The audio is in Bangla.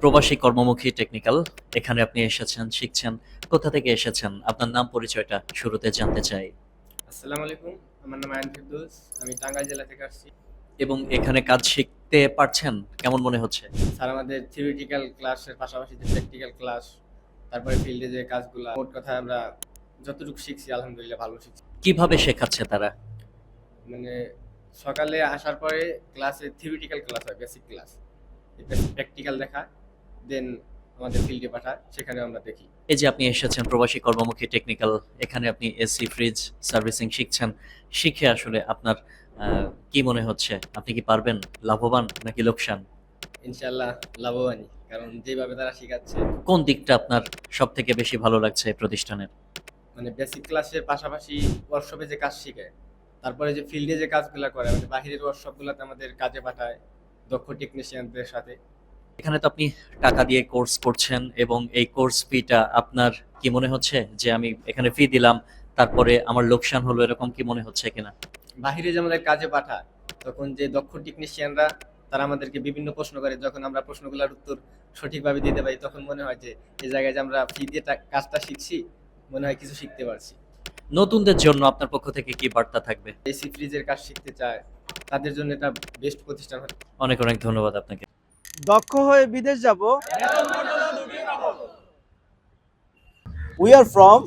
প্রবাসী কর্মমুখী টেকনিক্যাল এখানে আপনি এসেছেন শিখছেন কোথা থেকে এসেছেন? আপনার নাম পরিচয়টা শুরুতে জানতে চাই। আসসালামু আলাইকুম আমার নাম আয়ন ফিরদৌস আমি টাঙ্গাইল জেলা থেকে আসছি। এবং এখানে কাজ শিখতে পারছেন? কেমন মনে হচ্ছে? স্যার আমাদের থিওরিটিক্যাল ক্লাসের পাশাপাশি যে প্র্যাকটিক্যাল ক্লাস তারপরে ফিল্ডে যে কাজগুলো মোট কথা আমরা যতটুকু শিখছি আলহামদুলিল্লাহ ভালো শিখছি। কীভাবে শেখাচ্ছে তারা? মানে সকালে আসার পরে ক্লাসে থিওরিটিক্যাল ক্লাস হয় বেসিক ক্লাস প্র্যাকটিক্যাল দেখা। দেন আমাদের ফিল্ডে পাঠায় সেখানে আমরা দেখি। এই যে আপনি এসেছেন প্রবাসী কর্মমুখী টেকনিক্যাল এখানে আপনি এসি ফ্রিজ সার্ভিসিং শিখছেন শিখে আসলে আপনার কি মনে হচ্ছে? আপনি কি পারবেন? লাভবান নাকি লোকসান? ইনশাল্লাহ লাভবানই কারণ যেভাবে তারা শেখাচ্ছে। কোন দিকটা আপনার সব থেকে বেশি ভালো লাগছে এই প্রতিষ্ঠানের? মানে বেসিক ক্লাসের পাশাপাশি ওয়ার্কশপে যে কাজ শিখে তারপরে যে ফিল্ডে যে কাজগুলো করে মানে বাহিরের ওয়ার্কশপগুলোতে আমাদের কাজে পাঠায় দক্ষ টেকনিশিয়ানদের সাথে। এখানে তো আপনি টাকা দিয়ে কোর্স করছেন এবং এই কোর্স ফিটা আপনার কি মনে হচ্ছে যে আমি এখানে ফি দিলাম তারপরে আমার লোকসান হলো এরকম কি মনে হচ্ছে কিনা? বাহিরে যে আমাদের কাজে পাঠায় তখন যে দক্ষ টেকনিশিয়ানরা তারা আমাদেরকে বিভিন্ন প্রশ্ন করে। যখন আমরা প্রশ্নগুলোর উত্তর সঠিকভাবে দিতে পারি তখন মনে হয় যে এই জায়গায় যে আমরা ফি দিয়ে কাজটা শিখছি মনে হয় কিছু শিখতে পারছি। নতুনদের জন্য আপনার পক্ষ থেকে কি বার্তা থাকবে? এসি ফ্রিজের কাজ শিখতে চায় তাদের জন্য এটা বেস্ট প্রতিষ্ঠান অনেক অনেক ধন্যবাদ আপনাকে। দক্ষ হয়ে বিদেশ যাব। We are from